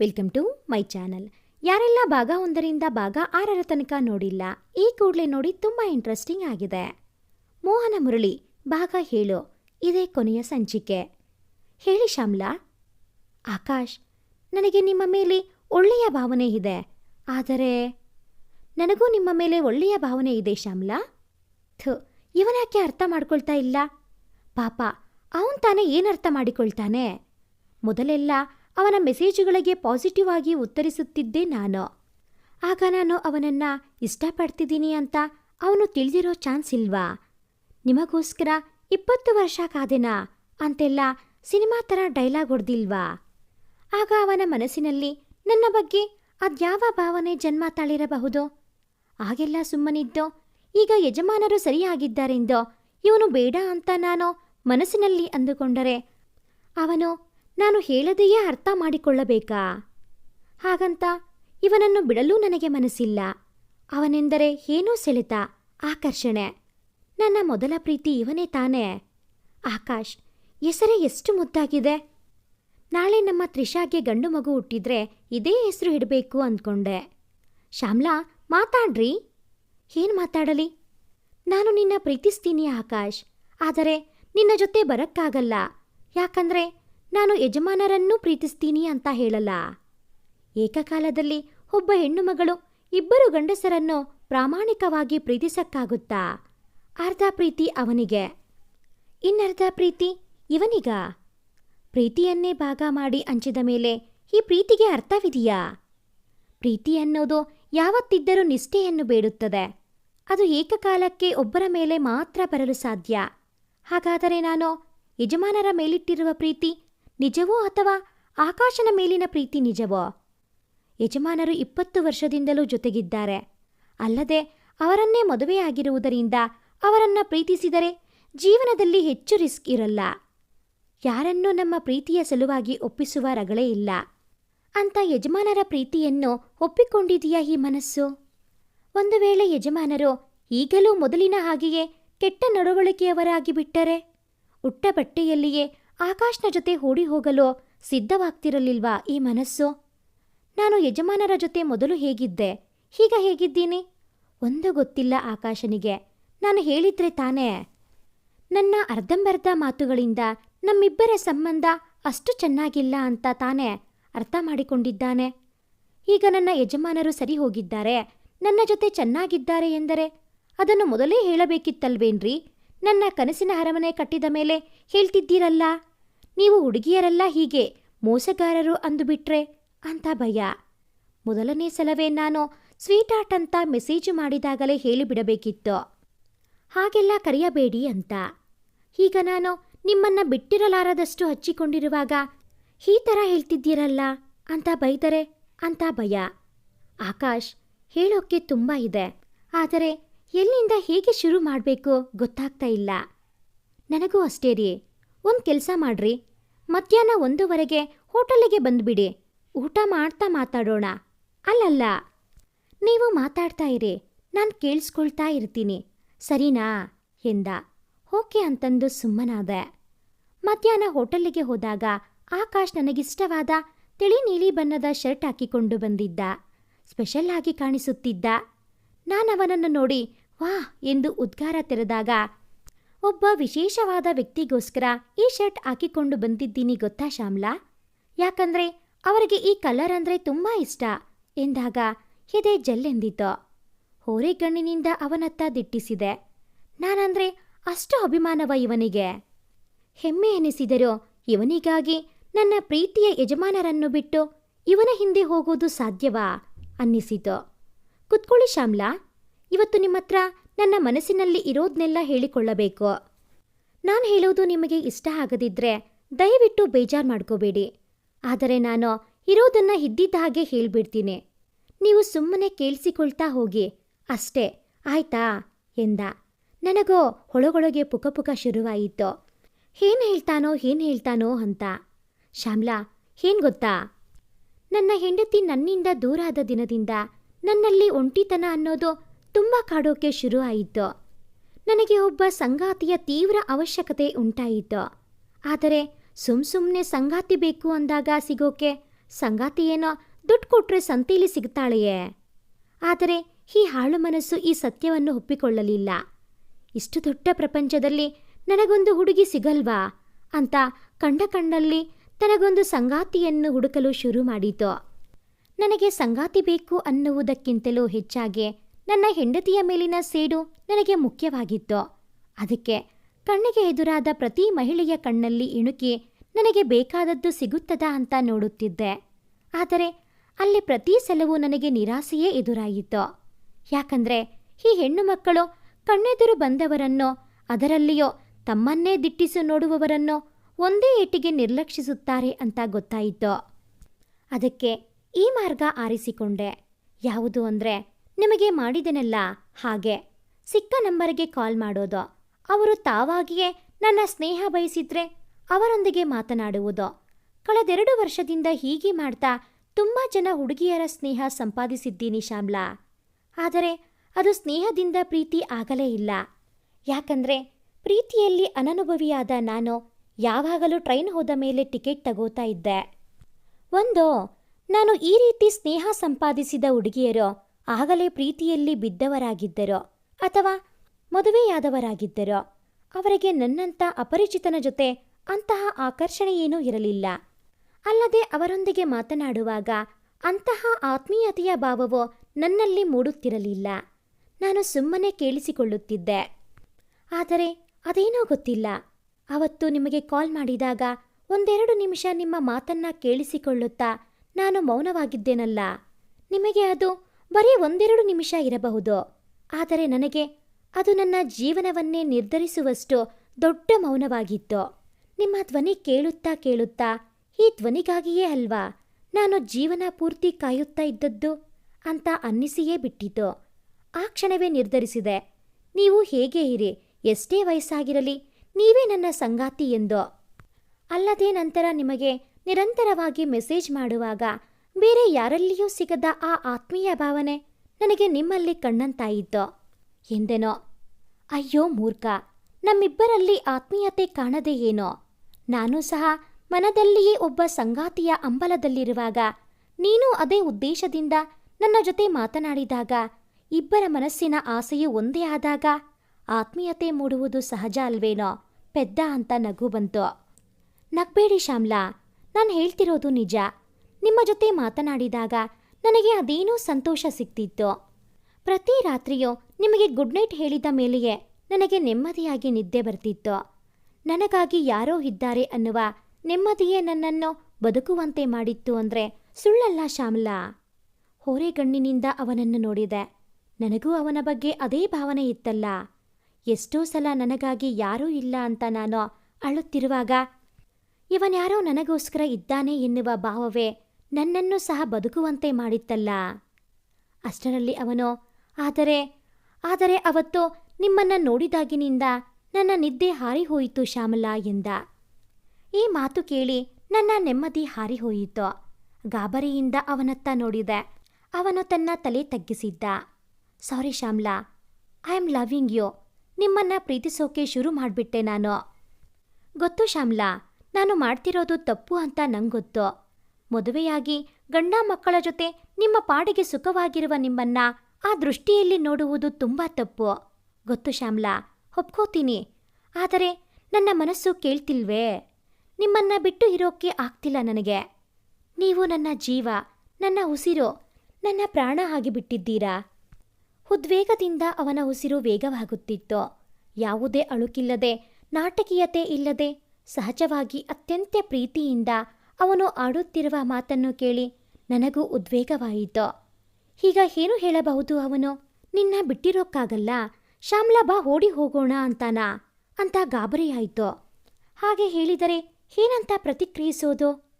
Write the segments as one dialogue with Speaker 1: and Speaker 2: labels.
Speaker 1: Welcome to my channel ಯಾರೆಲ್ಲ ಭಾಗ ಒಂದರಿಂದ ಭಾಗ ಆರರ ತನಕ ನೋಡಿಲ್ಲ, ಈ ಕೂಡಲೇ ನೋಡಿ ತುಂಬ ಇಂಟ್ರೆಸ್ಟಿಂಗ್ ಆಗಿದೆ. ಮೋಹನ ಮುರಳಿ, ಭಾಗ ಹೇಳು ಇದೇ ಕೊನೆಯ ಸಂಚಿಕೆ. ಹೇಳಿ ಶ್ಯಾಮ್ಲಾ. ಆಕಾಶ್, ನನಗೆ ನಿಮ್ಮ ಮೇಲೆ ಒಳ್ಳೆಯ ಭಾವನೆ ಇದೆ. ಆದರೆ, ನನಗೂ ನಿಮ್ಮ ಮೇಲೆ ಒಳ್ಳೆಯ ಭಾವನೆ ಇದೆ ಶ್ಯಾಮ್ಲಾ. ಥು ಇವನ್ಯಾಕೆ ಅರ್ಥ ಮಾಡ್ಕೊಳ್ತಾ ಇಲ್ಲ? ಪಾಪ, ಅವನ್ ತಾನೇ ಏನರ್ಥ ಮಾಡಿಕೊಳ್ತಾನೆ? ಮೊದಲೆಲ್ಲ ಅವನ ಮೆಸೇಜುಗಳಿಗೆ ಪಾಸಿಟಿವ್ ಆಗಿ ಉತ್ತರಿಸುತ್ತಿದ್ದೆ ನಾನು. ಆಗ ನಾನು ಅವನನ್ನ ಇಷ್ಟಪಡ್ತಿದ್ದೀನಿ ಅಂತ ಅವನು ತಿಳಿದಿರೋ ಚಾನ್ಸ್ ಇಲ್ವಾ? ನಿಮಗೋಸ್ಕರ ಇಪ್ಪತ್ತು ವರ್ಷ ಕಾದೆನಾ? ಅಂತೆಲ್ಲ ಸಿನಿಮಾ ಥರ ಡೈಲಾಗ್ ಹೊಡೆದಿಲ್ವಾ? ಆಗ ಅವನ ಮನಸ್ಸಿನಲ್ಲಿ ನನ್ನ ಬಗ್ಗೆ ಅದ್ಯಾವ ಭಾವನೆ ಜನ್ಮ ತಾಳಿರಬಹುದು? ಆಗೆಲ್ಲ ಸುಮ್ಮನಿದ್ದೋ, ಈಗ ಯಜಮಾನರು ಸರಿಯಾಗಿದ್ದಾರೆಂದೋ, ಇವನು ಬೇಡ ಅಂತ ನಾನು ಮನಸ್ಸಿನಲ್ಲಿ ಅಂದುಕೊಂಡರೆ ಅವನು ನಾನು ಹೇಳದೆಯೇ ಅರ್ಥ ಮಾಡಿಕೊಳ್ಳಬೇಕಾ? ಹಾಗಂತ ಇವನನ್ನು ಬಿಡಲೂ ನನಗೆ ಮನಸ್ಸಿಲ್ಲ. ಅವನೆಂದರೆ ಏನೂ ಸೆಳೆತ, ಆಕರ್ಷಣೆ. ನನ್ನ ಮೊದಲ ಪ್ರೀತಿ ಇವನೇ ತಾನೇ. ಆಕಾಶ್, ಹೆಸರೇ ಎಷ್ಟು ಮುದ್ದಾಗಿದೆ? ನಾಳೆ ನಮ್ಮ ತ್ರಿಷಾಗೆ ಗಂಡು ಮಗು ಹುಟ್ಟಿದ್ರೆ ಇದೇ ಹೆಸರು ಇಡಬೇಕು ಅಂದ್ಕೊಂಡೆ. ಶ್ಯಾಮ್ಲಾ, ಮಾತಾಡ್ರಿ. ಏನು ಮಾತಾಡಲಿ? ನಾನು ನಿನ್ನ ಪ್ರೀತಿಸ್ತೀನಿ ಆಕಾಶ್, ಆದರೆ ನಿನ್ನ ಜೊತೆ ಬರಕ್ಕಾಗಲ್ಲ. ಯಾಕಂದ್ರೆ ನಾನು ಯಜಮಾನರನ್ನೂ ಪ್ರೀತಿಸ್ತೀನಿ ಅಂತ ಹೇಳಲ್ಲ. ಏಕಕಾಲದಲ್ಲಿ ಒಬ್ಬ ಹೆಣ್ಣು ಮಗಳು ಇಬ್ಬರು ಗಂಡಸರನ್ನು ಪ್ರಾಮಾಣಿಕವಾಗಿ ಪ್ರೀತಿಸಕ್ಕಾಗುತ್ತಾ? ಅರ್ಧ ಪ್ರೀತಿ ಅವನಿಗೆ. ಇನ್ನರ್ಧ ಪ್ರೀತಿ ಇವನಿಗ. ಪ್ರೀತಿಯನ್ನೇ ಭಾಗ ಮಾಡಿ ಹಂಚಿದ ಮೇಲೆ ಈ ಪ್ರೀತಿಗೆ ಅರ್ಥವಿದೆಯಾ? ಪ್ರೀತಿ ಅನ್ನೋದು ಯಾವತ್ತಿದ್ದರೂ ನಿಷ್ಠೆಯನ್ನು ಬೇಡುತ್ತದೆ. ಅದು ಏಕಕಾಲಕ್ಕೆ ಒಬ್ಬರ ಮೇಲೆ ಮಾತ್ರ ಬರಲು ಸಾಧ್ಯ. ಹಾಗಾದರೆ ನಾನು ಯಜಮಾನರ ಮೇಲಿಟ್ಟಿರುವ ಪ್ರೀತಿ ನಿಜವೋ ಅಥವಾ ಆಕಾಶನ ಮೇಲಿನ ಪ್ರೀತಿ ನಿಜವೋ? ಯಜಮಾನರು ಇಪ್ಪತ್ತು ವರ್ಷದಿಂದಲೂ ಜೊತೆಗಿದ್ದಾರೆ. ಅಲ್ಲದೆ ಅವರನ್ನೇ ಮದುವೆಯಾಗಿರುವುದರಿಂದ ಅವರನ್ನ ಪ್ರೀತಿಸಿದರೆ ಜೀವನದಲ್ಲಿ ಹೆಚ್ಚು ರಿಸ್ಕ್ ಇರಲ್ಲ. ಯಾರನ್ನೂ ನಮ್ಮ ಪ್ರೀತಿಯ ಸಲುವಾಗಿ ಒಪ್ಪಿಸುವ ರಗಳೇ ಇಲ್ಲ. ಅಂತ ಯಜಮಾನರ ಪ್ರೀತಿಯನ್ನು ಒಪ್ಪಿಕೊಂಡಿದೆಯಾ ಈ ಮನಸ್ಸು? ಒಂದು ವೇಳೆ ಯಜಮಾನರು ಈಗಲೂ ಮೊದಲಿನ ಹಾಗೆಯೇ ಕೆಟ್ಟ ನಡವಳಿಕೆಯವರಾಗಿ ಬಿಟ್ಟರೆ ಉಟ್ಟ ಬಟ್ಟೆಯಲ್ಲಿಯೇ ಆಕಾಶ್ನ ಜೊತೆ ಓಡಿ ಹೋಗಲು ಸಿದ್ಧವಾಗ್ತಿರಲಿಲ್ವಾ ಈ ಮನಸ್ಸು? ನಾನು ಯಜಮಾನರ ಜೊತೆ ಮೊದಲು ಹೇಗಿದ್ದೆ? ಈಗ ಹೇಗಿದ್ದೀನಿ? ಒಂದು ಗೊತ್ತಿಲ್ಲ ಆಕಾಶನಿಗೆ. ನಾನು ಹೇಳಿದ್ರೆ ತಾನೇ? ನನ್ನ ಅರ್ಧಂಬರ್ಧ ಮಾತುಗಳಿಂದ ನಮ್ಮಿಬ್ಬರ ಸಂಬಂಧ ಅಷ್ಟು ಚೆನ್ನಾಗಿಲ್ಲ ಅಂತ ತಾನೇ ಅರ್ಥ ಮಾಡಿಕೊಂಡಿದ್ದಾನೆ. ಈಗ ನನ್ನ ಯಜಮಾನರು ಸರಿ ಹೋಗಿದ್ದಾರೆ. ನನ್ನ ಜೊತೆ ಚೆನ್ನಾಗಿದ್ದಾರೆ ಎಂದರೆ ಅದನ್ನು ಮೊದಲೇ ಹೇಳಬೇಕಿತ್ತಲ್ವೇನ್ರಿ? ನನ್ನ ಕನಸಿನ ಅರಮನೆ ಕಟ್ಟಿದ ಮೇಲೆ ಹೇಳ್ತಿದ್ದೀರಲ್ಲ? ನೀವು ಹುಡುಗಿಯರೆಲ್ಲ ಹೀಗೆ ಮೋಸಗಾರರು ಅಂದುಬಿಟ್ರೆ ಅಂತ ಭಯ. ಮೊದಲನೇ ಸಲವೇ ನಾನು ಸ್ವೀಟ್ ಆರ್ಟ್ ಅಂತ ಮೆಸೇಜ್ ಮಾಡಿದಾಗಲೇ ಹೇಳಿಬಿಡಬೇಕಿತ್ತು. ಹಾಗೆಲ್ಲ ಕರೆಯಬೇಡಿ ಅಂತ. ಈಗ ನಾನು ನಿಮ್ಮನ್ನ ಬಿಟ್ಟಿರಲಾರದಷ್ಟು ಹಚ್ಚಿಕೊಂಡಿರುವಾಗ ಈ ಥರ ಹೇಳ್ತಿದ್ದೀರಲ್ಲ ಅಂತ ಬೈದರೆ ಅಂತ ಭಯ. ಆಕಾಶ್ ಹೇಳೋಕ್ಕೆ ತುಂಬ ಇದೆ. ಆದರೆ ಎಲ್ಲಿಂದ ಹೇಗೆ ಶುರು ಮಾಡಬೇಕು ಗೊತ್ತಾಗ್ತಾ ಇಲ್ಲ. ನನಗೂ ಅಷ್ಟೇ ರೀ. ಒಂದು ಕೆಲಸ ಮಾಡ್ರಿ. ಮಧ್ಯಾಹ್ನ ಒಂದೂವರೆಗೆ ಹೋಟೆಲಿಗೆ ಬಂದುಬಿಡಿ. ಊಟ ಮಾಡ್ತಾ ಮಾತಾಡೋಣ. ಅಲ್ಲಲ್ಲ, ನೀವು ಮಾತಾಡ್ತಾ ಇರಿ. ನಾನು ಕೇಳಿಸ್ಕೊಳ್ತಾ ಇರ್ತೀನಿ. ಸರಿನಾ? ಎಂದ. ಓಕೆ ಅಂತಂದು ಸುಮ್ಮನಾದೆ. ಮಧ್ಯಾಹ್ನ ಹೋಟೆಲ್ಲಿಗೆ ಹೋದಾಗ ಆಕಾಶ್ ನನಗಿಷ್ಟವಾದ ತಿಳಿ ನೀಲಿ ಬಣ್ಣದ ಶರ್ಟ್ ಹಾಕಿಕೊಂಡು ಬಂದಿದ್ದ. ಸ್ಪೆಷಲ್ ಆಗಿ ಕಾಣಿಸುತ್ತಿದ್ದ ನಾನವನನ್ನು ನೋಡಿ ವಾ ಎಂದು ಉದ್ಗಾರ ತೆರೆದಾಗ ಒಬ್ಬ ವಿಶೇಷವಾದ ವ್ಯಕ್ತಿಗೋಸ್ಕರ ಈ ಶರ್ಟ್ ಹಾಕಿಕೊಂಡು ಬಂದಿದ್ದೀನಿ ಗೊತ್ತಾ ಶ್ಯಾಮ್ಲಾ? ಯಾಕಂದ್ರೆ ಅವರಿಗೆ ಈ ಕಲರ್ ಅಂದ್ರೆ ತುಂಬಾ ಇಷ್ಟ ಎಂದಾಗ ಎದೆ ಜಲ್ಲೆಂದಿತು ಹೋರೆಗಣ್ಣಿನಿಂದ ಅವನತ್ತ ದಿಟ್ಟಿಸಿದೆ. ನಾನಂದ್ರೆ ಅಷ್ಟು ಅಭಿಮಾನವ ಇವನಿಗೆ. ಹೆಮ್ಮೆ ಎನಿಸಿದರೂ ಇವನಿಗಾಗಿ ನನ್ನ ಪ್ರೀತಿಯ ಯಜಮಾನರನ್ನು ಬಿಟ್ಟು ಇವನ ಹಿಂದೆ ಹೋಗೋದು ಸಾಧ್ಯವಾ? ಅನ್ನಿಸಿತು. ಕುತ್ಕೊಳ್ಳಿ ಶ್ಯಾಮ್ಲಾ, ಇವತ್ತು ನಿಮ್ಮ ಹತ್ರ ನನ್ನ ಮನಸ್ಸಿನಲ್ಲಿ ಇರೋದ್ನೆಲ್ಲ ಹೇಳಿಕೊಳ್ಳಬೇಕು. ನಾನು ಹೇಳೋದು ನಿಮಗೆ ಇಷ್ಟ ಆಗದಿದ್ರೆ ದಯವಿಟ್ಟು ಬೇಜಾರು ಮಾಡ್ಕೋಬೇಡಿ. ಆದರೆ ನಾನು ಇರೋದನ್ನ ಇದ್ದಿದ್ದ ಹಾಗೆ ಹೇಳ್ಬಿಡ್ತೀನಿ. ನೀವು ಸುಮ್ಮನೆ ಕೇಳಿಸಿಕೊಳ್ತಾ ಹೋಗಿ. ಅಷ್ಟೇ, ಆಯ್ತಾ? ಎಂದ. ನನಗೋ ಹೊಳಗೊಳಗೆ ಪುಕಪುಕ ಪುಕ ಶುರುವಾಯಿತು. ಏನು ಹೇಳ್ತಾನೋ, ಏನ್ ಹೇಳ್ತಾನೋ ಅಂತ. ಶ್ಯಾಮ್ಲಾ, ಏನ್ ಗೊತ್ತಾ? ನನ್ನ ಹೆಂಡತಿ ನನ್ನಿಂದ ದೂರ ಆದ ದಿನದಿಂದ ನನ್ನಲ್ಲಿ ಒಂಟಿತನ ಅನ್ನೋದು ತುಂಬ ಕಾಡೋಕೆ ಶುರು ಆಯಿತು. ನನಗೆ ಒಬ್ಬ ಸಂಗಾತಿಯ ತೀವ್ರ ಅವಶ್ಯಕತೆ ಉಂಟಾಯಿತು. ಆದರೆ ಸುಮ್ ಸುಮ್ಮನೆ ಸಂಗಾತಿ ಬೇಕು ಅಂದಾಗ ಸಿಗೋಕೆ ಸಂಗಾತಿ ಏನೋ ದುಡ್ಡು ಕೊಟ್ರೆ ಸಂತೀಲಿ ಸಿಗ್ತಾಳೆಯೇ? ಆದರೆ ಈ ಹಾಳು ಮನಸ್ಸು ಈ ಸತ್ಯವನ್ನು ಒಪ್ಪಿಕೊಳ್ಳಲಿಲ್ಲ. ಇಷ್ಟು ದೊಡ್ಡ ಪ್ರಪಂಚದಲ್ಲಿ ನನಗೊಂದು ಹುಡುಗಿ ಸಿಗಲ್ವಾ ಅಂತ ಕಂಡ ಕಂಡಲ್ಲಿ ತನಗೊಂದು ಸಂಗಾತಿಯನ್ನು ಹುಡುಕಲು ಶುರು ಮಾಡಿತು. ನನಗೆ ಸಂಗಾತಿ ಬೇಕು ಅನ್ನುವುದಕ್ಕಿಂತಲೂ ಹೆಚ್ಚಾಗಿ ನನ್ನ ಹೆಂಡತಿಯ ಮೇಲಿನ ಸೇಡು ನನಗೆ ಮುಖ್ಯವಾಗಿತ್ತು. ಅದಕ್ಕೆ ಕಣ್ಣಿಗೆ ಎದುರಾದ ಪ್ರತಿ ಮಹಿಳೆಯ ಕಣ್ಣಲ್ಲಿ ಇಣುಕಿ ನನಗೆ ಬೇಕಾದದ್ದು ಸಿಗುತ್ತದಾ ಅಂತ ನೋಡುತ್ತಿದ್ದೆ. ಆದರೆ ಅಲ್ಲಿ ಪ್ರತಿ ಸಲವೂ ನನಗೆ ನಿರಾಸೆಯೇ ಎದುರಾಯಿತು. ಯಾಕಂದ್ರೆ ಈ ಹೆಣ್ಣು ಮಕ್ಕಳು ಕಣ್ಣೆದುರು ಬಂದವರನ್ನು ಅದರಲ್ಲಿಯೋ ತಮ್ಮನ್ನೇ ದಿಟ್ಟಿಸಿ ನೋಡುವವರನ್ನು ಒಂದೇ ಏಟಿಗೆ ನಿರ್ಲಕ್ಷಿಸುತ್ತಾರೆ ಅಂತ ಗೊತ್ತಾಯಿತು. ಅದಕ್ಕೆ ಈ ಮಾರ್ಗ ಆರಿಸಿಕೊಂಡೆ. ಯಾವುದು ಅಂದರೆ ನಿಮಗೆ ಮಾಡಿದೆನಲ್ಲ? ಹಾಗೆ. ಸಿಕ್ಕ ನಂಬರ್ಗೆ ಕಾಲ್ ಮಾಡೋದು. ಅವರು ತಾವಾಗಿಯೇ ನನ್ನ ಸ್ನೇಹ ಬಯಸಿದ್ರೆ ಅವರೊಂದಿಗೆ ಮಾತನಾಡುವುದು. ಕಳೆದೆರಡು ವರ್ಷದಿಂದ ಹೀಗೆ ಮಾಡ್ತಾ ತುಂಬ ಜನ ಹುಡುಗಿಯರ ಸ್ನೇಹ ಸಂಪಾದಿಸಿದ್ದೀನಿ ಶ್ಯಾಮ್ಲಾ. ಆದರೆ ಅದು ಸ್ನೇಹದಿಂದ ಪ್ರೀತಿ ಆಗಲೇ ಇಲ್ಲ. ಯಾಕಂದ್ರೆ ಪ್ರೀತಿಯಲ್ಲಿ ಅನನುಭವಿಯಾದ ನಾನು ಯಾವಾಗಲೂ ಟ್ರೈನ್ ಹೋದ ಮೇಲೆ ಟಿಕೆಟ್ ತಗೋತಾ ಇದ್ದೆ. ಒಂದು, ನಾನು ಈ ರೀತಿ ಸ್ನೇಹ ಸಂಪಾದಿಸಿದ ಹುಡುಗಿಯರು ಆಗಲೇ ಪ್ರೀತಿಯಲ್ಲಿ ಬಿದ್ದವರಾಗಿದ್ದರೋ ಅಥವಾ ಮದುವೆಯಾದವರಾಗಿದ್ದರೋ. ಅವರಿಗೆ ನನ್ನಂಥ ಅಪರಿಚಿತನ ಜೊತೆ ಅಂತಹ ಆಕರ್ಷಣೆಯೇನೂ ಇರಲಿಲ್ಲ. ಅಲ್ಲದೆ ಅವರೊಂದಿಗೆ ಮಾತನಾಡುವಾಗ ಅಂತಹ ಆತ್ಮೀಯತೆಯ ಭಾವವು ನನ್ನಲ್ಲಿ ಮೂಡುತ್ತಿರಲಿಲ್ಲ. ನಾನು ಸುಮ್ಮನೆ ಕೇಳಿಸಿಕೊಳ್ಳುತ್ತಿದ್ದೆ. ಆದರೆ ಅದೇನೋ ಗೊತ್ತಿಲ್ಲ. ಅವತ್ತು ನಿಮಗೆ ಕಾಲ್ ಮಾಡಿದಾಗ ಒಂದೆರಡು ನಿಮಿಷ ನಿಮ್ಮ ಮಾತನ್ನ ಕೇಳಿಸಿಕೊಳ್ಳುತ್ತಾ ನಾನು ಮೌನವಾಗಿದ್ದೇನಲ್ಲ. ನಿಮಗೆ ಅದು ಬರೀ ಒಂದೆರಡು ನಿಮಿಷ ಇರಬಹುದು. ಆದರೆ ನನಗೆ ಅದು ನನ್ನ ಜೀವನವನ್ನೇ ನಿರ್ಧರಿಸುವಷ್ಟು ದೊಡ್ಡ ಮೌನವಾಗಿತ್ತು. ನಿಮ್ಮ ಧ್ವನಿ ಕೇಳುತ್ತಾ ಕೇಳುತ್ತಾ ಈ ಧ್ವನಿಗಾಗಿಯೇ ಅಲ್ವಾ ನಾನು ಜೀವನ ಪೂರ್ತಿ ಕಾಯುತ್ತಾ ಇದ್ದದ್ದು ಅಂತ ಅನ್ನಿಸಿಯೇ ಬಿಟ್ಟಿತು. ಆ ಕ್ಷಣವೇ ನಿರ್ಧರಿಸಿದೆ. ನೀವು ಹೇಗೆ ಇರಿ? ಎಷ್ಟೇ ವಯಸ್ಸಾಗಿರಲಿ ನೀವೇ ನನ್ನ ಸಂಗಾತಿ ಎಂದು. ಅಲ್ಲದೆ ನಂತರ ನಿಮಗೆ ನಿರಂತರವಾಗಿ ಮೆಸೇಜ್ ಮಾಡುವಾಗ ಬೇರೆ ಯಾರಲ್ಲಿಯೂ ಸಿಗದ ಆ ಆತ್ಮೀಯ ಭಾವನೆ ನನಗೆ ನಿಮ್ಮಲ್ಲಿ ಕಣ್ಣಂತಾಯಿದ್ದೋ? ಎಂದೆನೋ? ಅಯ್ಯೋ ಮೂರ್ಖ, ನಮ್ಮಿಬ್ಬರಲ್ಲಿ ಆತ್ಮೀಯತೆ ಕಾಣದೇ ಏನೋ? ನಾನು ಸಹ ಮನದಲ್ಲಿಯೇ ಒಬ್ಬ ಸಂಗಾತಿಯ ಅಂಬಲದಲ್ಲಿರುವಾಗ, ನೀನು ಅದೇ ಉದ್ದೇಶದಿಂದ ನನ್ನ ಜೊತೆ ಮಾತನಾಡಿದಾಗ, ಇಬ್ಬರ ಮನಸ್ಸಿನ ಆಸೆಯು ಒಂದೇ ಆದಾಗ ಆತ್ಮೀಯತೆ ಮೂಡುವುದು ಸಹಜ ಅಲ್ವೇನೋ? ಪೆದ್ದ ಅಂತ ನಗು ಬಂತು? ನಗ್ಬೇಡಿ ಶ್ಯಾಮ್ಲಾ, ನಾನು ಹೇಳ್ತಿರೋದು ನಿಜ. ನಿಮ್ಮ ಜೊತೆ ಮಾತನಾಡಿದಾಗ ನನಗೆ ಅದೇನೋ ಸಂತೋಷ ಸಿಗ್ತಿತ್ತು ಪ್ರತಿ ರಾತ್ರಿಯೂ ನಿಮಗೆ ಗುಡ್ ನೈಟ್ ಹೇಳಿದ ಮೇಲೆಯೇ ನನಗೆ ನೆಮ್ಮದಿಯಾಗಿ ನಿದ್ದೆ ಬರ್ತಿತ್ತು. ನನಗಾಗಿ ಯಾರೋ ಇದ್ದಾರೆ ಅನ್ನುವ ನೆಮ್ಮದಿಯೇ ನನ್ನನ್ನು ಬದುಕುವಂತೆ ಮಾಡಿತ್ತು ಅಂದರೆ ಸುಳ್ಳಲ್ಲ ಶ್ಯಾಮಲಾ. ಹೋರೆಗಣ್ಣಿನಿಂದ ಅವನನ್ನು ನೋಡಿದೆ. ನನಗೂ ಅವನ ಬಗ್ಗೆ ಅದೇ ಭಾವನೆ ಇತ್ತಲ್ಲ. ಎಷ್ಟೋ ಸಲ ನನಗಾಗಿ ಯಾರೂ ಇಲ್ಲ ಅಂತ ನಾನು ಅಳುತ್ತಿರುವಾಗ, ಇವನ್ಯಾರೋ ನನಗೋಸ್ಕರ ಇದ್ದಾನೆ ಎನ್ನುವ ಭಾವವೇ ನನ್ನನ್ನು ಸಹ ಬದುಕುವಂತೆ ಮಾಡಿತ್ತಲ್ಲ. ಅಷ್ಟರಲ್ಲಿ ಅವನು, ಆದರೆ ಆದರೆ ಅವತ್ತು ನಿಮ್ಮನ್ನ ನೋಡಿದಾಗಿನಿಂದ ನನ್ನ ನಿದ್ದೆ ಹಾರಿಹೋಯಿತು ಶ್ಯಾಮಲಾ ಎಂದ. ಈ ಮಾತು ಕೇಳಿ ನನ್ನ ನೆಮ್ಮದಿ ಹಾರಿಹೋಯಿತು. ಗಾಬರಿಯಿಂದ ಅವನತ್ತ ನೋಡಿದೆ. ಅವನು ತನ್ನ ತಲೆ ತಗ್ಗಿಸಿದ್ದ. Sorry Shyamla, I am loving you. ನಿಮ್ಮನ್ನ ಪ್ರೀತಿಸೋಕೆ ಶುರು ಮಾಡಿಬಿಟ್ಟೆ ನಾನು. ಗೊತ್ತು ಶ್ಯಾಮ್ಲಾ, ನಾನು ಮಾಡ್ತಿರೋದು ತಪ್ಪು ಅಂತ ನಂಗೊತ್ತು. ಮದುವೆಯಾಗಿ ಗಂಡ ಮಕ್ಕಳ ಜೊತೆ ನಿಮ್ಮ ಪಾಡಿಗೆ ಸುಖವಾಗಿರುವ ನಿಮ್ಮನ್ನ ಆ ದೃಷ್ಟಿಯಲ್ಲಿ ನೋಡುವುದು ತುಂಬಾ ತಪ್ಪು. ಗೊತ್ತು ಶ್ಯಾಮ್ಲಾ, ಒಪ್ಕೋತೀನಿ. ಆದರೆ ನನ್ನ ಮನಸ್ಸು ಕೇಳ್ತಿಲ್ವೇ? ನಿಮ್ಮನ್ನ ಬಿಟ್ಟು ಇರೋಕೆ ಆಗ್ತಿಲ್ಲ ನನಗೆ. ನೀವು ನನ್ನ ಜೀವ, ನನ್ನ ಉಸಿರು, ನನ್ನ ಪ್ರಾಣ ಆಗಿಬಿಟ್ಟಿದ್ದೀರಾ? ಉದ್ವೇಗದಿಂದ ಅವನ ಉಸಿರು ವೇಗವಾಗುತ್ತಿತ್ತು. ಯಾವುದೇ ಅಳುಕಿಲ್ಲದೆ, ನಾಟಕೀಯತೆ ಇಲ್ಲದೆ, ಸಹಜವಾಗಿ ಅತ್ಯಂತ ಪ್ರೀತಿಯಿಂದ ಅವನು ಆಡುತ್ತಿರುವ ಮಾತನ್ನು ಕೇಳಿ ನನಗೂ ಉದ್ವೇಗವಾಯಿತು. ಈಗ ಏನು ಹೇಳಬಹುದು ಅವನು? ನಿನ್ನ ಬಿಟ್ಟಿರೋಕ್ಕಾಗಲ್ಲ. ಬಾ, ಓಡಿ ಹೋಗೋಣ ಅಂತಾನಾ? ಅಂತ ಗಾಬರಿಯಾಯಿತು. ಹಾಗೆ ಹೇಳಿದರೆ ಏನಂತ ಪ್ರತಿಕ್ರಿಯಿಸೋದು?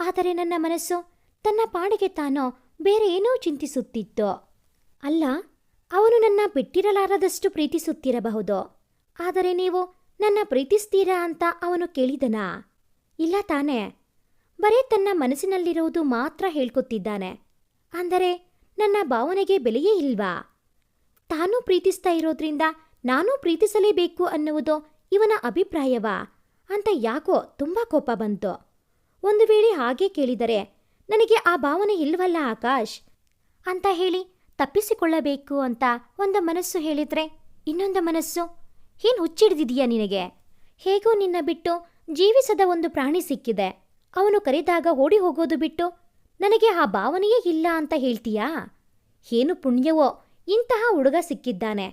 Speaker 1: ಆದರೆ ನನ್ನ ಮನಸ್ಸು ತನ್ನ ಪಾಡಿಗೆ ತಾನೋ ಬೇರೆ ಏನೋ ಚಿಂತಿಸುತ್ತಿತ್ತು. ಅಲ್ಲ, ಅವನು ನನ್ನ ಬಿಟ್ಟಿರಲಾರದಷ್ಟು ಪ್ರೀತಿಸುತ್ತಿರಬಹುದು. ಆದರೆ ನೀವು ನನ್ನ ಪ್ರೀತಿಸ್ತೀರಾ ಅಂತ ಅವನು ಕೇಳಿದನಾ? ಇಲ್ಲ ತಾನೇ. ಬರೀ ತನ್ನ ಮನಸ್ಸಿನಲ್ಲಿರುವುದು ಮಾತ್ರ ಹೇಳ್ಕೊತಿದ್ದಾನೆ ಅಂದರೆ ನನ್ನ ಭಾವನೆಗೆ ಬೆಲೆಯೇ ಇಲ್ವಾ? ತಾನೂ ಪ್ರೀತಿಸ್ತಾ ಇರೋದ್ರಿಂದ ನಾನೂ ಪ್ರೀತಿಸಲೇಬೇಕು ಅನ್ನುವುದು ಇವನ ಅಭಿಪ್ರಾಯವಾ? ಅಂತ ಯಾಕೋ ತುಂಬ ಕೋಪ ಬಂತು. ಒಂದು ವೇಳೆ ಹಾಗೆ ಕೇಳಿದರೆ, ನನಗೆ ಆ ಭಾವನೆ ಇಲ್ವಲ್ಲ ಆಕಾಶ್? ಅಂತ ಹೇಳಿ, ತಪ್ಪಿಸಿಕೊಳ್ಳಬೇಕು ಅಂತ ಒಂದು ಮನಸ್ಸು ಹೇಳಿದ್ರೆ ಇನ್ನೊಂದು ಮನಸ್ಸು? ಏನು ಹುಚ್ಚಿಡ್ದಿದೀಯಾ ನಿನಗೆ? ಹೇಗೋ ನಿನ್ನ ಬಿಟ್ಟು ಜೀವಿಸದ ಒಂದು ಪ್ರಾಣಿ ಸಿಕ್ಕಿದೆ. ಅವನು ಕರೆದಾಗ ಓಡಿ ಹೋಗೋದು ಬಿಟ್ಟು, ನನಗೆ ಆ ಭಾವನೆಯೇ ಇಲ್ಲ ಅಂತ ಹೇಳ್ತೀಯಾ? ಏನು ಪುಣ್ಯವೋ, ಇಂತಹ ಹುಡುಗ ಸಿಕ್ಕಿದ್ದಾನೆ.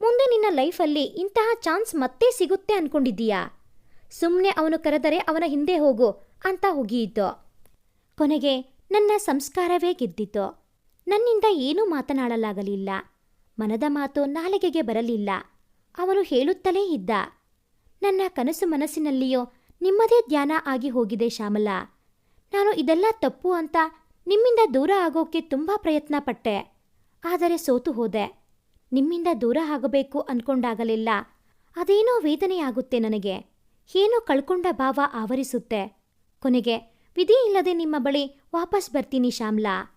Speaker 1: ಮುಂದೆ ನಿನ್ನ ಲೈಫಲ್ಲಿ ಇಂತಹ ಚಾನ್ಸ್ ಮತ್ತೆ ಸಿಗುತ್ತೆ ಅನ್ಕೊಂಡಿದ್ದೀಯಾ? ಸುಮ್ಮನೆ ಅವನು ಕರೆದರೆ ಅವನ ಹಿಂದೆ ಹೋಗು ಅಂತ ಹೋಗಿಯಿತು. ಕೊನೆಗೆ ನನ್ನ ಸಂಸ್ಕಾರವೇ ಗೆದ್ದಿತು. ನನ್ನಿಂದ ಏನೂ ಮಾತನಾಡಲಾಗಲಿಲ್ಲ. ಮನದ ಮಾತು ನಾಲಿಗೆಗೆ ಬರಲಿಲ್ಲ. ಅವನು ಹೇಳುತ್ತಲೇ ಇದ್ದ. ನನ್ನ ಕನಸು ಮನಸ್ಸಿನಲ್ಲಿಯೋ ನಿಮ್ಮದೇ ಧ್ಯಾನ ಆಗಿ ಹೋಗಿದೆ ಶ್ಯಾಮಲ. ನಾನು ಇದೆಲ್ಲ ತಪ್ಪು ಅಂತ ನಿಮ್ಮಿಂದ ದೂರ ಆಗೋಕೆ ತುಂಬ ಪ್ರಯತ್ನ ಪಟ್ಟೆ ಆದರೆ ಸೋತು ಹೋದೆ. ನಿಮ್ಮಿಂದ ದೂರ ಆಗಬೇಕು ಅನ್ಕೊಂಡಾಗಲೆಲ್ಲ. ಅದೇನೋ ವೇದನೆಯಾಗುತ್ತೆ ನನಗೆ. ಏನೋ ಕಳ್ಕೊಂಡ ಭಾವ ಆವರಿಸುತ್ತೆ. ಕೊನೆಗೆ, ವಿಧಿ ಇಲ್ಲದೆ ನಿಮ್ಮ ಬಳಿ ವಾಪಸ್ ಬರ್ತೀನಿ ಶ್ಯಾಮ್ಲಾ.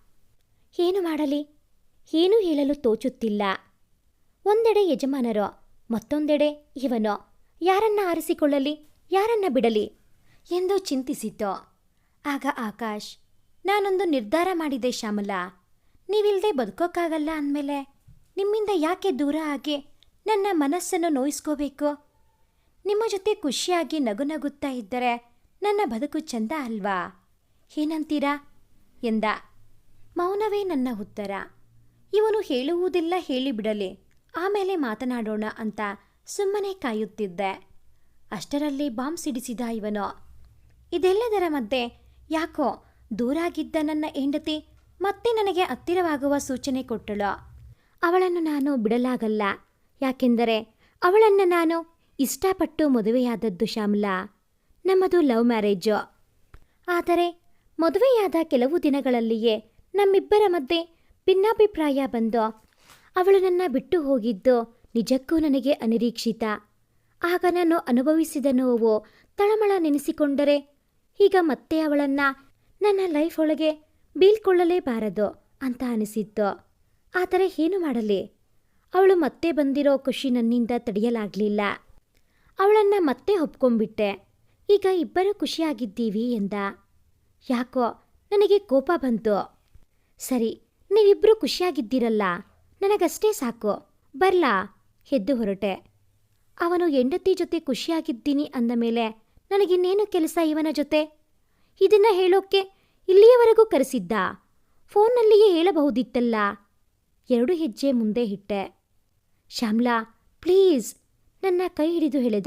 Speaker 1: ಏನು ಮಾಡಲಿ? ಏನೂ ಹೇಳಲು ತೋಚುತ್ತಿಲ್ಲ. ಒಂದೆಡೆ ಯಜಮಾನರೋ, ಮತ್ತೊಂದೆಡೆ ಇವನೋ. ಯಾರನ್ನ ಆರಿಸಿಕೊಳ್ಳಲಿ? ಯಾರನ್ನ ಬಿಡಲಿ? ಎಂದು ಚಿಂತಿಸಿತು ಆಗ ಆಕಾಶ್, ನಾನೊಂದು ನಿರ್ಧಾರ ಮಾಡಿದೆ ಶ್ಯಾಮಲಾ. ನೀವಿಲ್ಲದೆ ಬದುಕೋಕ್ಕಾಗಲ್ಲ ಅಂದಮೇಲೆ ನಿಮ್ಮಿಂದ ಯಾಕೆ ದೂರ ಆಗಿ ನನ್ನ ಮನಸ್ಸನ್ನು ನೋಯಿಸ್ಕೋಬೇಕು? ನಿಮ್ಮ ಜೊತೆ ಖುಷಿಯಾಗಿ ನಗು ನಗುತ್ತಾ ಇದ್ದರೆ ನನ್ನ ಬದುಕು ಚಂದ ಅಲ್ವಾ? ಏನಂತೀರಾ? ಎಂದ. ಮೌನವೇ ನನ್ನ ಉತ್ತರ. ಇವನು ಹೇಳುವುದೆಲ್ಲ ಹೇಳಿಬಿಡಲಿ ಆಮೇಲೆ ಮಾತನಾಡೋಣ ಅಂತ ಸುಮ್ಮನೆ ಕಾಯುತ್ತಿದ್ದೆ. ಅಷ್ಟರಲ್ಲಿ ಬಾಂಬ್ ಸಿಡಿಸಿದ ಇವನು. ಇದೆಲ್ಲದರ ಮಧ್ಯೆ ಯಾಕೋ ದೂರಾಗಿದ್ದ ನನ್ನ ಹೆಂಡತಿ ಮತ್ತೆ ನನಗೆ ಹತ್ತಿರವಾಗುವ ಸೂಚನೆ ಕೊಟ್ಟಳು. ಅವಳನ್ನು ನಾನು ಬಿಡಲಾಗಲ್ಲ. ಯಾಕೆಂದರೆ ಅವಳನ್ನು ನಾನು ಇಷ್ಟಪಟ್ಟು ಮದುವೆಯಾದದ್ದು ಶ್ಯಾಮಲಾ. ನಮ್ಮದು ಲವ್ ಮ್ಯಾರೇಜು. ಆದರೆ ಮದುವೆಯಾದ ಕೆಲವು ದಿನಗಳಲ್ಲಿಯೇ ನಮ್ಮಿಬ್ಬರ ಮಧ್ಯೆ ಭಿನ್ನಾಭಿಪ್ರಾಯ ಬಂದು ಅವಳು ನನ್ನ ಬಿಟ್ಟು ಹೋಗಿದ್ದು ನಿಜಕ್ಕೂ ನನಗೆ ಅನಿರೀಕ್ಷಿತ. ಆಗ ನಾನು ಅನುಭವಿಸಿದ ನೋವು ತಳಮಳ ನೆನೆಸಿಕೊಂಡರೆ ಈಗ ಮತ್ತೆ ಅವಳನ್ನ ನನ್ನ ಲೈಫ್ ಒಳಗೆ ಬೀಳ್ಕೊಳ್ಳಲೇಬಾರದು ಅಂತ ಅನಿಸಿತ್ತು. ಆದರೆ ಏನು ಮಾಡಲಿ? ಅವಳು ಮತ್ತೆ ಬಂದಿರೋ ಖುಷಿ ನನ್ನಿಂದ ತಡೆಯಲಾಗಲಿಲ್ಲ. ಅವಳನ್ನ ಮತ್ತೆ ಒಪ್ಕೊಂಡ್ಬಿಟ್ಟೆ. ಈಗ ಇಬ್ಬರು ಖುಷಿಯಾಗಿದ್ದೀವಿ ಎಂದ. ಯಾಕೋ? ನನಗೆ ಕೋಪ ಬಂತು. ಸರಿ ನೀವಿಬ್ಬರು ಖುಷಿಯಾಗಿದ್ದೀರಲ್ಲ. ನನಗಷ್ಟೇ ಸಾಕು. ಬರ್ಲಾ? ಎದ್ದು ಹೊರಟೆ. ಅವನು ಹೆಂಡತಿ ಜೊತೆ ಖುಷಿಯಾಗಿದ್ದೀನಿ ಅಂದ ಮೇಲೆ, ನನಗಿನ್ನೇನು ಕೆಲಸ ಇವನ ಜೊತೆ? ಇದನ್ನ ಹೇಳೋಕ್ಕೆ ಇಲ್ಲಿಯವರೆಗೂ ಕರೆಸಿದ್ದ? ಫೋನ್ನಲ್ಲಿಯೇ ಹೇಳಬಹುದಿತ್ತಲ್ಲ? ಎರಡು ಹೆಜ್ಜೆ ಮುಂದೆ ಇಟ್ಟೆ. ಶ್ಯಾಮ್ಲಾ, ಪ್ಲೀಸ್. ನನ್ನ ಕೈ ಹಿಡಿದು ಹೇಳಿದ.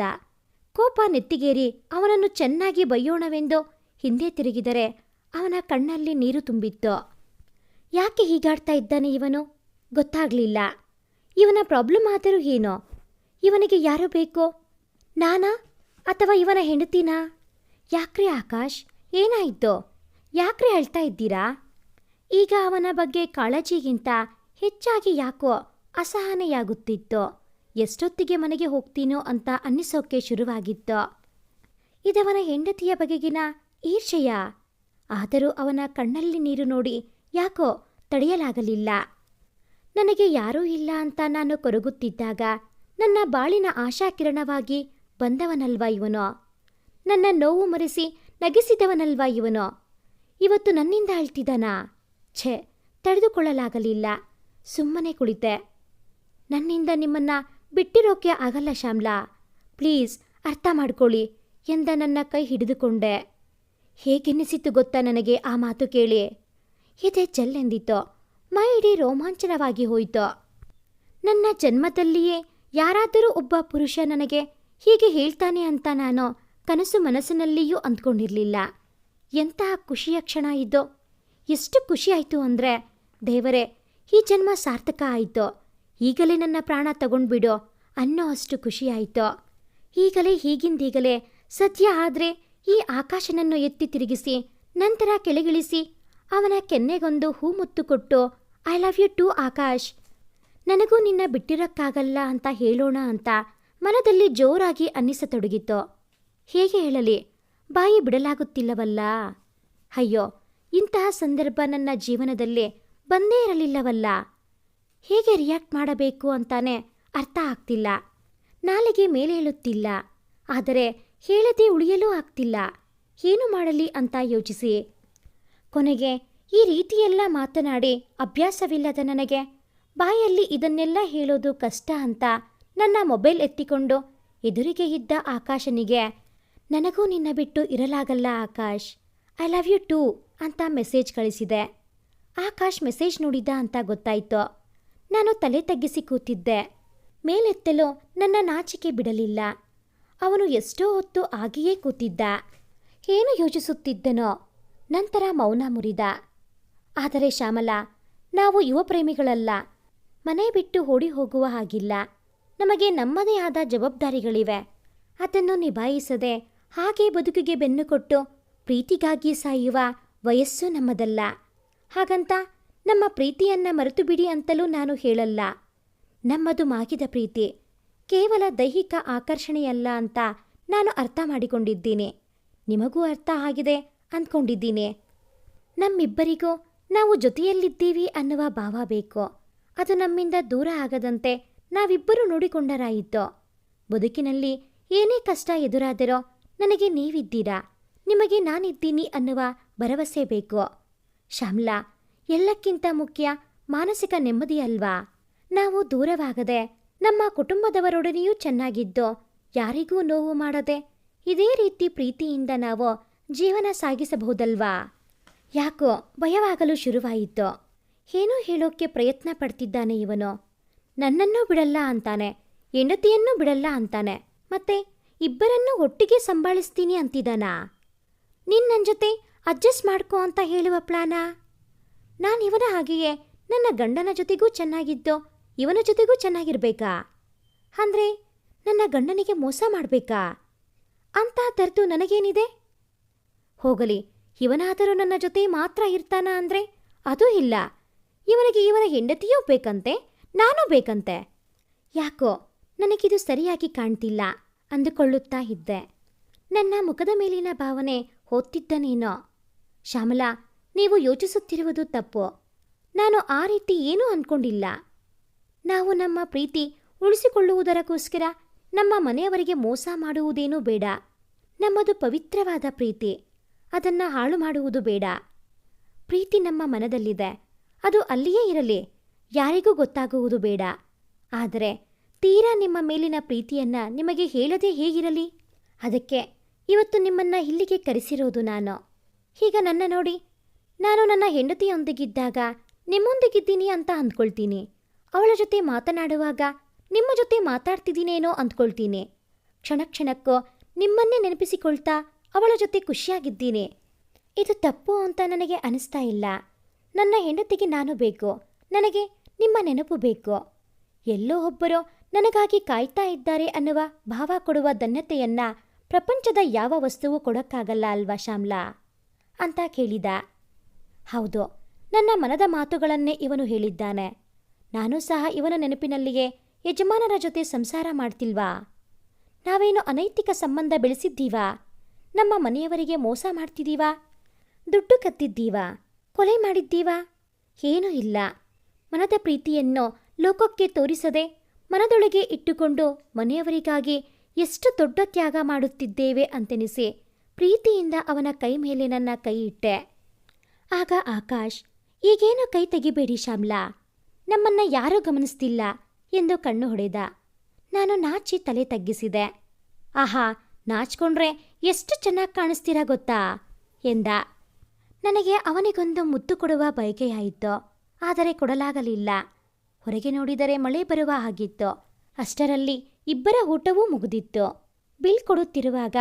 Speaker 1: ಕೋಪ ನೆತ್ತಿಗೇರಿ ಅವನನ್ನು ಚೆನ್ನಾಗಿ ಬೈಯೋಣವೆಂದು ಹಿಂದೆ ತಿರುಗಿದರೆ ಅವನ ಕಣ್ಣಲ್ಲಿ ನೀರು ತುಂಬಿತ್ತು. ಯಾಕೆ ಹೀಗಾಡ್ತಾ ಇದ್ದಾನೆ ಇವನು? ಗೊತ್ತಾಗ್ಲಿಲ್ಲ. ಇವನ ಪ್ರಾಬ್ಲಮ್ ಆದರೂ ಏನೋ? ಇವನಿಗೆ ಯಾರು ಬೇಕೋ? ನಾನಾ ಅಥವಾ ಇವನ ಹೆಂಡತಿನಾ? ಯಾಕ್ರಿ ಆಕಾಶ್, ಏನಾಯಿತೋ? ಯಾಕ್ರಿ ಅಳ್ತಾ ಇದ್ದೀರಾ? ಈಗ ಅವನ ಬಗ್ಗೆ ಕಾಳಜಿಗಿಂತ ಹೆಚ್ಚಾಗಿ ಯಾಕೋ ಅಸಹನೆಯಾಗುತ್ತಿತ್ತು? ಎಷ್ಟೊತ್ತಿಗೆ ಮನೆಗೆ ಹೋಗ್ತೀನೋ ಅಂತ ಅನ್ನಿಸೋಕೆ ಶುರುವಾಗಿತ್ತು? ಇದವನ ಹೆಂಡತಿಯ ಬಗೆಗಿನ ಈರ್ಷೆಯ ಆದರೂ ಅವನ ಕಣ್ಣಲ್ಲಿ ನೀರು ನೋಡಿ ಯಾಕೋ ತಡೆಯಲಾಗಲಿಲ್ಲ. ನನಗೆ ಯಾರೂ ಇಲ್ಲ ಅಂತ ನಾನು ಕೊರಗುತ್ತಿದ್ದಾಗ ನನ್ನ ಬಾಳಿನ ಆಶಾಕಿರಣವಾಗಿ ಬಂದವನಲ್ವಾ ಇವನೋ? ನನ್ನ ನೋವು ಮರೆಸಿ ನಗಿಸಿದವನಲ್ವಾ ಇವನೋ? ಇವತ್ತು ನನ್ನಿಂದ ಅಳ್ತಿದ್ದಾನಾ? ಛೆ, ತಡೆದುಕೊಳ್ಳಲಾಗಲಿಲ್ಲ. ಸುಮ್ಮನೆ ಕುಳಿತೆ. ನನ್ನಿಂದ ನಿಮ್ಮನ್ನ ಬಿಟ್ಟಿರೋಕೆ ಆಗಲ್ಲ ಶ್ಯಾಮ್ಲಾ. ಪ್ಲೀಸ್, ಅರ್ಥ ಮಾಡ್ಕೊಳ್ಳಿ ಎಂದ ನನ್ನ ಕೈ ಹಿಡಿದುಕೊಂಡೆ. ಹೇಗೆನ್ನಿಸಿತು ಗೊತ್ತಾ ನನಗೆ ಆ ಮಾತು ಕೇಳಿ? ಇದೆ ಜಲ್ಲೆಂದಿತು ಮೈ ಇಡೀ ರೋಮಾಂಚನವಾಗಿ ಹೋಯಿತು. ನನ್ನ ಜನ್ಮದಲ್ಲಿಯೇ ಯಾರಾದರೂ ಒಬ್ಬ ಪುರುಷ ನನಗೆ ಹೀಗೆ ಹೇಳ್ತಾನೆ ಅಂತ ನಾನು ಕನಸು ಮನಸ್ಸಿನಲ್ಲಿಯೂ ಅಂದ್ಕೊಂಡಿರಲಿಲ್ಲ. ಎಂತಹ ಖುಷಿಯ ಕ್ಷಣ ಇದು. ಎಷ್ಟು ಖುಷಿಯಾಯಿತು ಅಂದರೆ, ದೇವರೇ, ಈ ಜನ್ಮ ಸಾರ್ಥಕ ಆಯಿತು. ಈಗಲೇ ನನ್ನ ಪ್ರಾಣ ತಗೊಂಡ್ಬಿಡು ಅನ್ನೋ ಅಷ್ಟು ಖುಷಿಯಾಯಿತು ಈಗಲೇ ಹೀಗಿಂದೀಗಲೇ ಸದ್ಯ ಆದರೆ ಈ ಆಕಾಶನನ್ನು ಎತ್ತಿ ತಿರುಗಿಸಿ, ನಂತರ ಕೆಳಗಿಳಿಸಿ ಅವನ ಕೆನ್ನೆಗೊಂದು ಹೂ ಮುತ್ತು ಕೊಟ್ಟು, I love you too Akash ನನಗೂ ನಿನ್ನ ಬಿಟ್ಟಿರಕ್ಕಾಗಲ್ಲ ಅಂತ ಹೇಳೋಣ ಅಂತ ಮನದಲ್ಲಿ ಜೋರಾಗಿ ಅನ್ನಿಸತೊಡಗಿತು ಹೇಗೆ ಹೇಳಲಿ? ಬಾಯಿ ಬಿಡಲಾಗುತ್ತಿಲ್ಲವಲ್ಲ? ಅಯ್ಯೋ, ಇಂತಹ ಸಂದರ್ಭ ನನ್ನ ಜೀವನದಲ್ಲಿ ಬಂದೇ ಇರಲಿಲ್ಲವಲ್ಲ? ಹೇಗೆ ರಿಯಾಕ್ಟ್ ಮಾಡಬೇಕು ಅಂತಾನೆ ಅರ್ಥ ಆಗ್ತಿಲ್ಲ. ನಾಲಿಗೆ ಮೇಲೇಳುತ್ತಿಲ್ಲ ಆದರೆ ಹೇಳದೆ ಉಳಿಯಲೂ ಆಗ್ತಿಲ್ಲ. ಏನು ಮಾಡಲಿ ಅಂತ ಯೋಚಿಸಿ. ಕೊನೆಗೆ ಈ ರೀತಿಯೆಲ್ಲ ಮಾತನಾಡಿ ಅಭ್ಯಾಸವಿಲ್ಲದ ನನಗೆ ಬಾಯಲ್ಲಿ ಇದನ್ನೆಲ್ಲ ಹೇಳೋದು ಕಷ್ಟ ಅಂತ ನನ್ನ ಮೊಬೈಲ್ ಎತ್ತಿಕೊಂಡು ಎದುರಿಗೆ ಇದ್ದ ಆಕಾಶನಿಗೆ, ನನಗೂ ನಿನ್ನ ಬಿಟ್ಟು ಇರಲಾಗಲ್ಲ Akash. I love you too ಅಂತ ಮೆಸೇಜ್ ಕಳಿಸಿದೆ. ಆಕಾಶ್ ಮೆಸೇಜ್ ನೋಡಿದ ಅಂತ ಗೊತ್ತಾಯ್ತು. ನಾನು ತಲೆ ತಗ್ಗಿಸಿ ಕೂತಿದ್ದೆ. ಮೇಲೆತ್ತಲು ನನ್ನ ನಾಚಿಕೆ ಬಿಡಲಿಲ್ಲ. ಅವನು ಎಷ್ಟೋ ಹೊತ್ತು ಆಗಿಯೇ ಕೂತಿದ್ದ. ಏನು ಯೋಚಿಸುತ್ತಿದ್ದನೋ? ನಂತರ ಮೌನ ಮುರಿದ. ಆದರೆ ಶ್ಯಾಮಲ, ನಾವು ಯುವ ಪ್ರೇಮಿಗಳಲ್ಲ. ಮನೆ ಬಿಟ್ಟು ಓಡಿ ಹೋಗುವ ಹಾಗಿಲ್ಲ. ನಮಗೆ ನಮ್ಮದೇ ಆದ ಜವಾಬ್ದಾರಿಗಳಿವೆ. ಅದನ್ನು ನಿಭಾಯಿಸದೆ ಹಾಗೆ ಬದುಕಿಗೆ ಬೆನ್ನು ಕೊಟ್ಟು ಪ್ರೀತಿಗಾಗಿ ಸಾಯುವ ವಯಸ್ಸು ನಮ್ಮದಲ್ಲ. ಹಾಗಂತ ನಮ್ಮ ಪ್ರೀತಿಯನ್ನ ಮರೆತು ಬಿಡಿ ಅಂತಲೂ ನಾನು ಹೇಳಲ್ಲ. ನಮ್ಮದು ಮಾಗಿದ ಪ್ರೀತಿ, ಕೇವಲ ದೈಹಿಕ ಆಕರ್ಷಣೆಯಲ್ಲ ಅಂತ ನಾನು ಅರ್ಥ ಮಾಡಿಕೊಂಡಿದ್ದೀನಿ. ನಿಮಗೂ ಅರ್ಥ ಆಗಿದೆ ಅಂದ್ಕೊಂಡಿದ್ದೀನಿ. ನಮ್ಮಿಬ್ಬರಿಗೂ ನಾವು ಜೊತೆಯಲ್ಲಿದ್ದೀವಿ ಅನ್ನುವ ಭಾವ ಬೇಕು. ಅದು ನಮ್ಮಿಂದ ದೂರ ಆಗದಂತೆ ನಾವಿಬ್ಬರೂ ನೋಡಿಕೊಂಡರಾಯಿತು. ಬದುಕಿನಲ್ಲಿ ಏನೇ ಕಷ್ಟ ಎದುರಾದರೋ ನನಗೆ ನೀವಿದ್ದೀರಾ? ನಿಮಗೆ ನಾನಿದ್ದೀನಿ ಅನ್ನುವ ಭರವಸೆ ಬೇಕು. ಶಮ್ಲಾ ಎಲ್ಲಕ್ಕಿಂತ ಮುಖ್ಯ ಮಾನಸಿಕ ನೆಮ್ಮದಿ ಅಲ್ವಾ? ನಾವು ದೂರವಾಗದೆ ನಮ್ಮ ಕುಟುಂಬದವರೊಡನೆಯೂ ಚೆನ್ನಾಗಿದ್ದು ಯಾರಿಗೂ ನೋವು ಮಾಡದೆ ಇದೇ ರೀತಿ ಪ್ರೀತಿಯಿಂದ ನಾವು ಜೀವನ ಸಾಗಿಸಬಹುದಲ್ವಾ? ಯಾಕೋ ಭಯವಾಗಲು ಶುರುವಾಯಿತು. ಏನೋ ಹೇಳೋಕ್ಕೆ ಪ್ರಯತ್ನ ಪಡ್ತಿದ್ದಾನೆ ಇವನು. ನನ್ನನ್ನೂ ಬಿಡಲ್ಲ ಅಂತಾನೆ, ಹೆಂಡತಿಯನ್ನೂ ಬಿಡಲ್ಲ ಅಂತಾನೆ, ಮತ್ತೆ ಇಬ್ಬರನ್ನೂ ಒಟ್ಟಿಗೆ ಸಂಭಾಳಿಸ್ತೀನಿ ಅಂತಿದ್ದಾನಾ? ನಿನ್ ನನ್ನ ಜೊತೆ ಅಡ್ಜಸ್ಟ್ ಮಾಡ್ಕೋ ಅಂತ ಹೇಳುವ ಪ್ಲಾನಾ? ನಾನು ಇವನ ಹಾಗೆಯೇ ನನ್ನ ಗಂಡನ ಜೊತೆಗೂ ಚೆನ್ನಾಗಿದ್ದು ಇವನ ಜೊತೆಗೂ ಚೆನ್ನಾಗಿರ್ಬೇಕಾ? ಅಂದ್ರೆ ನನ್ನ ಗಂಡನಿಗೆ ಮೋಸ ಮಾಡಬೇಕಾ? ಅಂತ ತರ್ತು ನನಗೇನಿದೆ? ಹೋಗಲಿ, ಇವನಾದರೂ ನನ್ನ ಜೊತೆ ಮಾತ್ರ ಇರ್ತಾನ ಅಂದ್ರೆ ಅದೂ ಇಲ್ಲ. ಇವನಿಗೆ ಇವನ ಹೆಂಡತಿಯೂ ಬೇಕಂತೆ? ನಾನೂ ಬೇಕಂತೆ. ಯಾಕೋ, ನನಗಿದು ಸರಿಯಾಗಿ ಕಾಣ್ತಿಲ್ಲ ಅಂದುಕೊಳ್ಳುತ್ತಾ ಇದ್ದೆ. ನನ್ನ ಮುಖದ ಮೇಲಿನ ಭಾವನೆ ಹೊತ್ತಿದ್ದನೇನೋ ಶ್ಯಾಮಲಾ, ನೀವು ಯೋಚಿಸುತ್ತಿರುವುದು ತಪ್ಪು. ನಾನು ಆ ರೀತಿ ಏನೂ ಅಂದ್ಕೊಂಡಿಲ್ಲ ನಾವು ನಮ್ಮ ಪ್ರೀತಿ ಉಳಿಸಿಕೊಳ್ಳುವುದರಕ್ಕೋಸ್ಕರ ನಮ್ಮ ಮನೆಯವರಿಗೆ ಮೋಸ ಮಾಡುವುದೇನೂ ಬೇಡ. ನಮ್ಮದು ಪವಿತ್ರವಾದ ಪ್ರೀತಿ. ಅದನ್ನು ಹಾಳು ಮಾಡುವುದು ಬೇಡ. ಪ್ರೀತಿ ನಮ್ಮ ಮನದಲ್ಲಿದೆ. ಅದು ಅಲ್ಲಿಯೇ ಇರಲಿ. ಯಾರಿಗೂ ಗೊತ್ತಾಗುವುದು ಬೇಡ. ಆದರೆ ತೀರಾ ನಿಮ್ಮ ಮೇಲಿನ ಪ್ರೀತಿಯನ್ನ ನಿಮಗೆ ಹೇಳದೆ ಹೇಗಿರಲಿ? ಅದಕ್ಕೆ ಇವತ್ತು ನಿಮ್ಮನ್ನ ಇಲ್ಲಿಗೆ ಕರೆಸಿರೋದು ನಾನು. ಈಗ ನನ್ನ ನೋಡಿ, ನಾನು ನನ್ನ ಹೆಂಡತಿಯೊಂದಿಗಿದ್ದಾಗ ನಿಮ್ಮೊಂದಿಗಿದ್ದೀನಿ ಅಂತ ಅಂದ್ಕೊಳ್ತೀನಿ. ಅವಳ ಜೊತೆ ಮಾತನಾಡುವಾಗ ನಿಮ್ಮ ಜೊತೆ ಮಾತಾಡ್ತಿದ್ದೀನೇನೋ ಅಂದ್ಕೊಳ್ತೀನಿ. ಕ್ಷಣ ಕ್ಷಣಕ್ಕೂ ನಿಮ್ಮನ್ನೇ ನೆನಪಿಸಿಕೊಳ್ತಾ ಅವಳ ಜೊತೆ ಖುಷಿಯಾಗಿದ್ದೀನಿ. ಇದು ತಪ್ಪು ಅಂತ ನನಗೆ ಅನಿಸ್ತಾ ಇಲ್ಲ. ನನ್ನ ಹೆಂಡತಿಗೆ ನಾನು ಬೇಕು. ನನಗೆ ನಿಮ್ಮ ನೆನಪು ಬೇಕು. ಎಲ್ಲೋ ಒಬ್ಬರು ನನಗಾಗಿ ಕಾಯ್ತಾ ಇದ್ದಾರೆ ಅನ್ನುವ ಭಾವ ಕೊಡುವ ಧನ್ಯತೆಯನ್ನ ಪ್ರಪಂಚದ ಯಾವ ವಸ್ತುವು ಕೊಡಕ್ಕಾಗಲ್ಲ ಅಲ್ವಾ ಶ್ಯಾಮ್ಲಾ? ಅಂತ ಕೇಳಿದ. ಹೌದು, ನನ್ನ ಮನದ ಮಾತುಗಳನ್ನೇ ಇವನು ಹೇಳಿದ್ದಾನೆ. ನಾನು ಸಹ ಇವನ ನೆನಪಿನಲ್ಲಿಯೇ ಯಜಮಾನರ ಜೊತೆ ಸಂಸಾರ ಮಾಡ್ತಿಲ್ವಾ? ನಾವೇನು ಅನೈತಿಕ ಸಂಬಂಧ ಬೆಳೆಸಿದ್ದೀವಾ? ನಮ್ಮ ಮನೆಯವರಿಗೆ ಮೋಸ ಮಾಡ್ತಿದ್ದೀವಾ? ದುಡ್ಡು ಕತ್ತಿದ್ದೀವಾ? ಕೊಲೆ ಮಾಡಿದ್ದೀವಾ? ಏನೂ ಇಲ್ಲ. ಮನದ ಪ್ರೀತಿಯನ್ನು ಲೋಕಕ್ಕೆ ತೋರಿಸದೆ ಮನದೊಳಗೆ ಇಟ್ಟುಕೊಂಡು ಮನೆಯವರಿಗಾಗಿ ಎಷ್ಟು ದೊಡ್ಡ ತ್ಯಾಗ ಮಾಡುತ್ತಿದ್ದೇವೆ ಅಂತೆನಿಸಿ ಪ್ರೀತಿಯಿಂದ ಅವನ ಕೈ ಮೇಲೆ ನನ್ನ ಕೈ ಇಟ್ಟೆ. ಆಗ ಆಕಾಶ್, ಈಗೇನು ಕೈ ತೆಗಿಬೇಡಿ ಶ್ಯಾಮ್ಲಾ. ನಮ್ಮನ್ನ ಯಾರೂ ಗಮನಿಸ್ತಿಲ್ಲ ಎಂದು ಕಣ್ಣು ಹೊಡೆದ. ನಾನು ನಾಚಿ ತಲೆ ತಗ್ಗಿಸಿದೆ. ಆಹಾ, ನಾಚ್ಕೊಂಡ್ರೆ ಎಷ್ಟು ಚೆನ್ನಾಗಿ ಕಾಣಿಸ್ತೀರಾ ಗೊತ್ತಾ? ಎಂದ. ನನಗೆ ಅವನಿಗೊಂದು ಮುದ್ದು ಕೊಡುವ ಬಯಕೆಯಾಯಿತು. ಆದರೆ ಕೊಡಲಾಗಲಿಲ್ಲ. ಹೊರಗೆ ನೋಡಿದರೆ ಮಳೆ ಬರುವ ಹಾಗಿತ್ತು. ಅಷ್ಟರಲ್ಲಿ ಇಬ್ಬರ ಊಟವೂ ಮುಗಿದಿತ್ತು. ಬಿಲ್ ಕೊಡುತ್ತಿರುವಾಗ,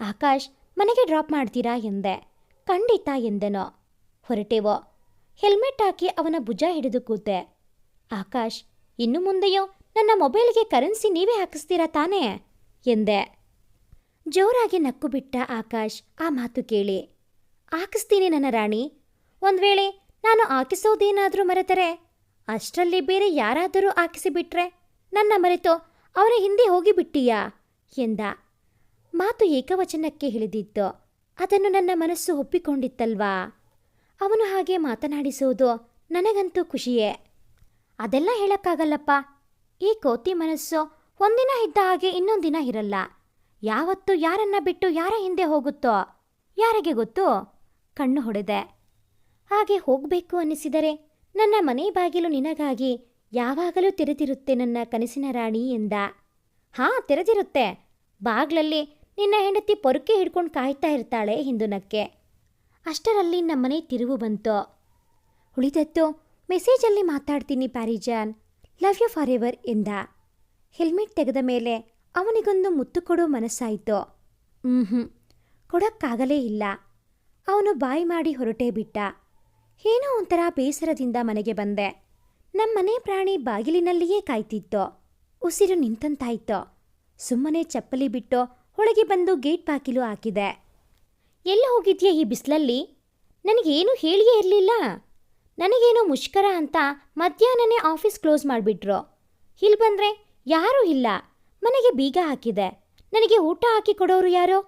Speaker 1: ಆಕಾಶ್, ಮನೆಗೆ ಡ್ರಾಪ್ ಮಾಡ್ತೀರಾ? ಎಂದೆ. ಖಂಡಿತ, ಎಂದೆನೋ. ಹೊರಟೆವೋ. ಹೆಲ್ಮೆಟ್ ಹಾಕಿ ಅವನ ಭುಜ ಹಿಡಿದು ಕೂತೆ. ಆಕಾಶ್, ಇನ್ನು ಮುಂದೆಯೋ ನನ್ನ ಮೊಬೈಲ್ಗೆ ಕರೆನ್ಸಿ ನೀವೇ ಹಾಕಿಸ್ತೀರಾ ತಾನೇ? ಎಂದೆ. ಜೋರಾಗಿ ನಕ್ಕು ಬಿಟ್ಟ ಆಕಾಶ್ ಆ ಮಾತು ಕೇಳಿ. ಹಾಕಿಸ್ತೀನಿ ನನ್ನ ರಾಣಿ. ಒಂದು ವೇಳೆ ನಾನು ಹಾಕಿಸೋದೇನಾದರೂ ಮರೆತರೆ, ಅಷ್ಟರಲ್ಲಿ ಬೇರೆ ಯಾರಾದರೂ ಹಾಕಿಸಿಬಿಟ್ರೆ ನನ್ನ ಮರೆತು ಅವರ ಹಿಂದೆ ಹೋಗಿಬಿಟ್ಟೀಯಾ ಎಂದ. ಮಾತು ಏಕವಚನಕ್ಕೆ ಹಿಳಿದಿದ್ದು ಅದನ್ನು ನನ್ನ ಮನಸ್ಸು ಒಪ್ಪಿಕೊಂಡಿತ್ತಲ್ವಾ? ಅವನು ಹಾಗೆ ಮಾತನಾಡಿಸೋದು ನನಗಂತೂ ಖುಷಿಯೇ. ಅದೆಲ್ಲ ಹೇಳಕ್ಕಾಗಲ್ಲಪ್ಪ. ಈ ಕೋತಿ ಮನಸ್ಸು ಒಂದಿನ ಇದ್ದ ಹಾಗೆ ಇನ್ನೊಂದಿನ ಇರಲ್ಲ. ಯಾವತ್ತು ಯಾರನ್ನ ಬಿಟ್ಟು ಯಾರ ಹಿಂದೆ ಹೋಗುತ್ತೋ? ಯಾರಿಗೆ ಗೊತ್ತು? ಕಣ್ಣು ಹೊಡೆದೆ. ಹಾಗೆ ಹೋಗಬೇಕು ಅನ್ನಿಸಿದರೆ ನನ್ನ ಮನೆ ಬಾಗಿಲು ನಿನಗಾಗಿ ಯಾವಾಗಲೂ ತೆರೆದಿರುತ್ತೆ ನನ್ನ ಕನಸಿನ ರಾಣಿ ಎಂದ. ಹಾ, ತೆರೆದಿರುತ್ತೆ. ಬಾಗ್ಲಲ್ಲಿ ನಿನ್ನ ಹೆಂಡತಿ ಪೊರಕೆ ಹಿಡ್ಕೊಂಡು ಕಾಯ್ತಾ ಇರ್ತಾಳೆ ಹಿಂದುನಕ್ಕೆ. ಅಷ್ಟರಲ್ಲಿ ನಮ್ಮನೆ ತಿರುವು ಬಂತು. ಉಳಿದದ್ದು, ಮೆಸೇಜಲ್ಲಿ ಮಾತಾಡ್ತೀನಿ ಪ್ಯಾರಿಜಾನ್. ಲವ್ ಯು ಫಾರ್ ಎವರ್ ಎಂದ. ಹೆಲ್ಮೆಟ್ ತೆಗೆದ ಮೇಲೆ ಅವನಿಗೊಂದು ಮುತ್ತು ಕೊಡೋ ಮನಸ್ಸಾಯಿತು. ಹ್ಞೂ ಕೊಡೋಕ್ಕಾಗಲೇ ಇಲ್ಲ. ಅವನು ಬಾಯಿ ಮಾಡಿ ಹೊರಟೇ ಬಿಟ್ಟ. ಏನೋ ಒಂಥರ ಬೇಸರದಿಂದ ಮನೆಗೆ ಬಂದೆ. ನಮ್ಮನೆ ಪ್ರಾಣಿ ಬಾಗಿಲಿನಲ್ಲಿಯೇ ಕಾಯ್ತಿತ್ತು. ಉಸಿರು ನಿಂತಂತಾಯ್ತು. ಸುಮ್ಮನೆ ಚಪ್ಪಲಿ ಬಿಟ್ಟು ಒಳಗೆ ಬಂದು ಗೇಟ್ ಬಾಗಿಲು ಹಾಕಿದೆ. ಎಲ್ಲ ಹೋಗಿದ್ಯಾ ಈ ಬಿಸಿಲಲ್ಲಿ? ನನಗೇನು ಹೇಳಿಯೇ ಇರಲಿಲ್ಲ. ನನಗೇನೋ ಮುಷ್ಕರ ಅಂತ ಮಧ್ಯಾಹ್ನನೇ ಆಫೀಸ್ ಕ್ಲೋಸ್ ಮಾಡಿಬಿಟ್ರು. ಇಲ್ಲಿ ಬಂದರೆ ಯಾರೂ ಇಲ್ಲ. ಮನೆಗೆ ಬೀಗ ಹಾಕಿದೆ. ನನಗೆ ಊಟ ಹಾಕಿ ಕೊಡೋರು ಯಾರೋ?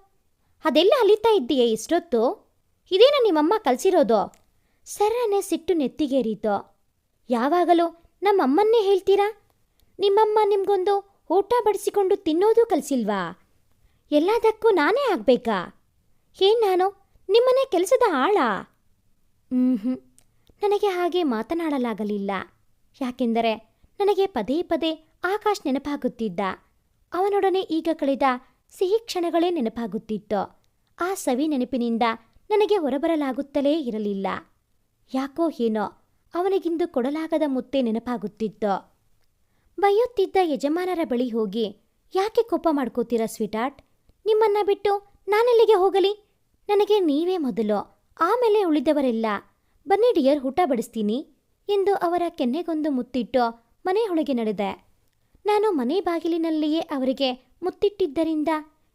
Speaker 1: ಅದೆಲ್ಲ ಅಲಿತಾ ಇದ್ದೀಯೇ ಇಷ್ಟೊತ್ತು? ಇದೇನ ನಿಮ್ಮಮ್ಮ ಕಲಿಸಿರೋದು? ಸರನೆ ಸಿಟ್ಟು ನೆತ್ತಿಗೇರಿತು ಯಾವಾಗಲೂ ನಮ್ಮಮ್ಮನ್ನೇ ಹೇಳ್ತೀರಾ? ನಿಮ್ಮಮ್ಮ ನಿಮ್ಗೊಂದು ಊಟ ಬಡಿಸಿಕೊಂಡು ತಿನ್ನೋದು ಕಲಿಸಿಲ್ವಾ? ಎಲ್ಲದಕ್ಕೂ ನಾನೇ ಆಗ್ಬೇಕಾ? ಏನ್ ನಾನು? ನಿಮ್ಮನೆ ಕೆಲಸದ ಆಳ? ಹ್ಞೂ ನನಗೆ ಹಾಗೆ ಮಾತನಾಡಲಾಗಲಿಲ್ಲ. ಯಾಕೆಂದರೆ ನನಗೆ ಪದೇ ಪದೇ ಆಕಾಶ್ ನೆನಪಾಗುತ್ತಿದ್ದ. ಅವನೊಡನೆ ಈಗ ಕಳೆದ ಸಿಹಿ ಕ್ಷಣಗಳೇ ನೆನಪಾಗುತ್ತಿತ್ತು. ಆ ಸವಿ ನೆನಪಿನಿಂದ ನನಗೆ ಹೊರಬರಲಾಗುತ್ತಲೇ ಇರಲಿಲ್ಲ. ಯಾಕೋ ಏನೋ ಅವನಿಗಿಂದು ಕೊಡಲಾಗದ ಮುತ್ತೆ ನೆನಪಾಗುತ್ತಿತ್ತು. ಬೈಯುತ್ತಿದ್ದ ಯಜಮಾನರ ಬಳಿ ಹೋಗಿ, ಯಾಕೆ ಕೋಪ ಮಾಡ್ಕೋತೀರಾ ಸ್ವೀಟಾರ್ಟ್? ನಿಮ್ಮನ್ನ ಬಿಟ್ಟು ನಾನೆಲ್ಲಿಗೆ ಹೋಗಲಿ? ನನಗೆ ನೀವೇ ಮೊದಲು, ಆಮೇಲೆ ಉಳಿದವರೆಲ್ಲ. ಬನ್ನಿ ಡಿಯರ್, ಊಟ ಬಡಿಸ್ತೀನಿ ಎಂದು ಅವರ ಕೆನ್ನೆಗೊಂದು ಮುತ್ತಿಟ್ಟು ಮನೆಯೊಳಗೆ ನಡೆದೆ. ನಾನು ಮನೆ ಬಾಗಿಲಿನಲ್ಲಿಯೇ ಅವರಿಗೆ ಮುತ್ತಿಟ್ಟಿದ್ದರಿಂದ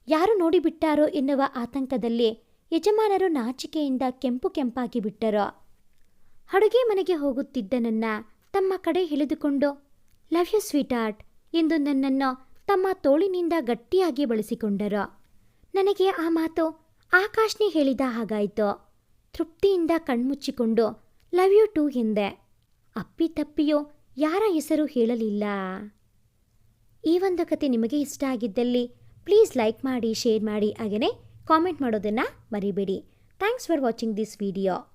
Speaker 1: ಯಾರು ನೋಡಿಬಿಟ್ಟಾರೋ ಎನ್ನುವ ಆತಂಕದಲ್ಲಿ ಯಜಮಾನರು ನಾಚಿಕೆಯಿಂದ ಕೆಂಪು ಕೆಂಪಾಗಿ ಬಿಟ್ಟರು. ಅಡುಗೆ ಮನೆಗೆ ಹೋಗುತ್ತಿದ್ದ ನನ್ನ ತಮ್ಮ ಕಡೆ ಹಿಳಿದುಕೊಂಡು ಲವ್ ಯು ಸ್ವೀಟ್ ಆರ್ಟ್ ಎಂದು ನನ್ನನ್ನು ತಮ್ಮ ತೋಳಿನಿಂದ ಗಟ್ಟಿಯಾಗಿ ಬಳಸಿಕೊಂಡರು. ನನಗೆ ಆ ಮಾತು ಆಕಾಶ್ನಿ ಹೇಳಿದ ಹಾಗಾಯಿತು. ತೃಪ್ತಿಯಿಂದ ಕಣ್ಮುಚ್ಚಿಕೊಂಡು ಲವ್ ಯು ಟೂ ಎಂದೆ. ಅಪ್ಪಿತಪ್ಪಿಯೋ ಯಾರ ಹೆಸರು ಹೇಳಲಿಲ್ಲ. ಈ ಒಂದು ಕತೆ ನಿಮಗೆ ಇಷ್ಟ ಆಗಿದ್ದಲ್ಲಿ ಪ್ಲೀಸ್ ಲೈಕ್ ಮಾಡಿ ಶೇರ್ ಮಾಡಿ, ಹಾಗೆಯೇ ಕಾಮೆಂಟ್ ಮಾಡೋದನ್ನು ಮರಿಬೇಡಿ. Thanks for watching this video